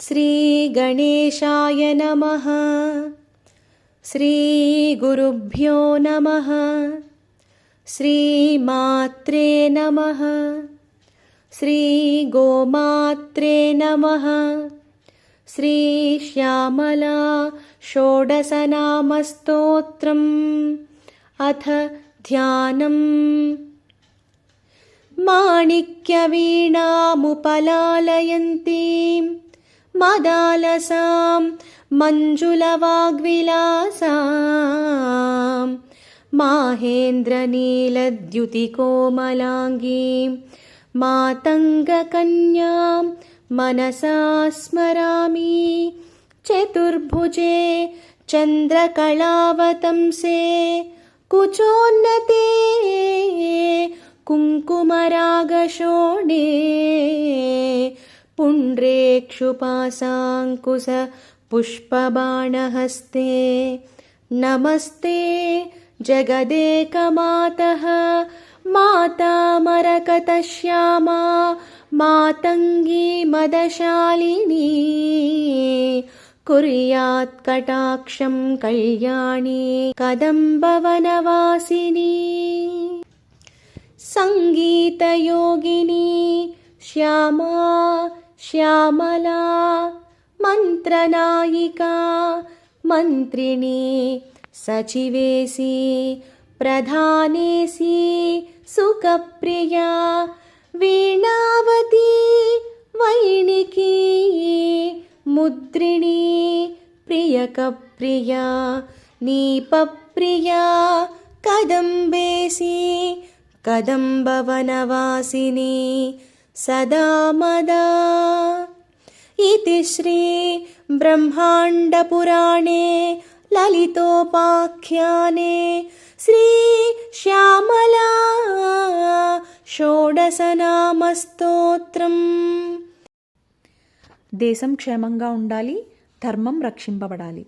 श्रीगणेशाय नमः। श्रीगुरुभ्यो नमः। श्रीमात्रे नमः। श्रीगोमात्रे नमः। श्रीश्यामला षोडशनामस्तोत्रम् अथ ध्यानम्। माणिक्यवीणामुपलालयन्तीं मदालसां मञ्जुलवाग्विलासां माहेन्द्रनीलद्युतिकोमलाङ्गीं मातङ्गकन्यां मनसा स्मरामि चतुर्भुजे चन्द्रकलावतंसे कुचोन्नते कुङ्कुमरागशोणे पुण्ड्रेक्षुपासाङ्कुशपुष्पबाणहस्ते नमस्ते जगदेकमातः मातामरकतश्यामा मातङ्गी मदशालिनी। कुर्यात्कटाक्षं कल्याणी कदम्बवनवासिनी। सङ्गीतयोगिनी श्यामा श्यामला मन्त्रनायिका मन्त्रिणी सचिवेसी प्रधानेसी सुखप्रिया वीणावती वैणिकी मुद्रिणी प्रियकप्रिया नीपप्रिया कदम्बेसी कदम्बवनवासिनी सदा मदा इति श्रीब्रह्माण्डपुराणे ललितोपाख्याने श्रीश्यामला షోడశనామస్తోత్రం దేశం క్షేమంగా ఉండాలి ధర్మం రక్షింపబడాలి